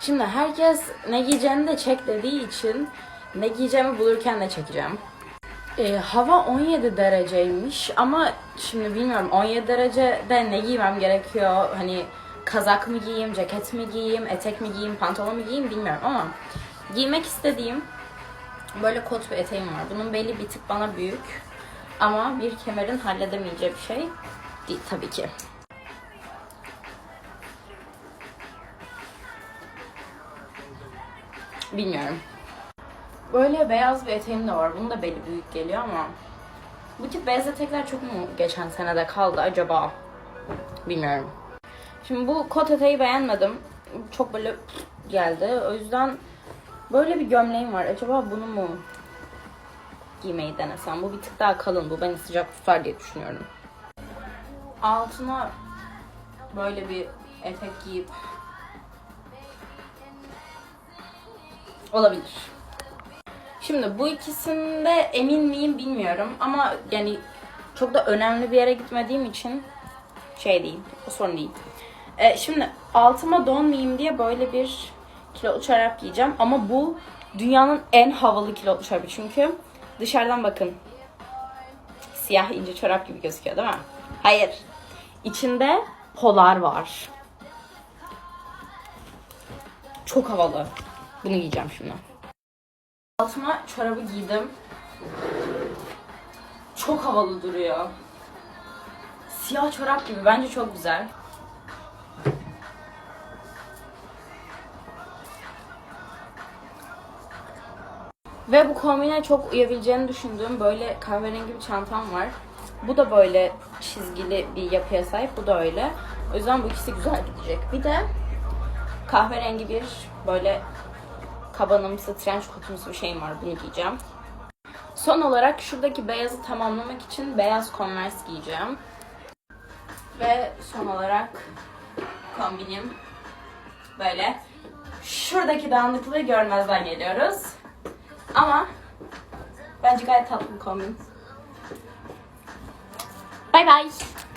Şimdi herkes ne giyeceğini de çek dediği için ne giyeceğimi bulurken de çekeceğim. Ee, hava 17 dereceymiş ama şimdi bilmiyorum 17 derecede ne giymem gerekiyor? Hani kazak mı giyeyim, ceket mi giyeyim, etek mi giyeyim, pantolon mu giyeyim bilmiyorum ama giymek istediğim böyle kot bir eteğim var. Bunun belli bir tık bana büyük ama bir kemerin halledemeyeceği bir şey değil tabii ki. Bilmiyorum. Böyle beyaz bir eteğim de var. Bunun da beli büyük geliyor ama bu tip beyaz etekler çok mu geçen senede kaldı acaba? Bilmiyorum. Şimdi bu kot eteği beğenmedim. Çok böyle geldi. O yüzden böyle bir gömleğim var. Acaba bunu mu giymeyi denesem? Bu bir tık daha kalın. Bu beni sıcak tutar diye düşünüyorum. Altına böyle bir etek giyip olabilir. Şimdi bu ikisinde emin miyim bilmiyorum ama yani çok da önemli bir yere gitmediğim için şey değil, o sorun değil. Ee, şimdi altıma donmayayım diye böyle bir kilolu çorap giyeceğim ama bu dünyanın en havalı kilolu çorabı çünkü dışarıdan bakın siyah ince çorap gibi gözüküyor değil mi? Hayır. İçinde polar var. Çok havalı. Bunu giyeceğim şimdi. Altıma çorabı giydim. Çok havalı duruyor. Siyah çorap gibi. Bence çok güzel. Ve bu kombine çok uyabileceğini düşündüğüm böyle kahverengi bir çantam var. Bu da böyle çizgili bir yapıya sahip. Bu da öyle. O yüzden bu ikisi güzel gidecek. Bir de kahverengi bir böyle kabanımsı, trench coat'umsu bir şeyim var. Bunu giyeceğim. Son olarak şuradaki beyazı tamamlamak için beyaz Converse giyeceğim. Ve son olarak kombinim böyle. Şuradaki dağınıklığı görmezden geliyoruz. Ama bence gayet tatlı bir kombin. Bye bye.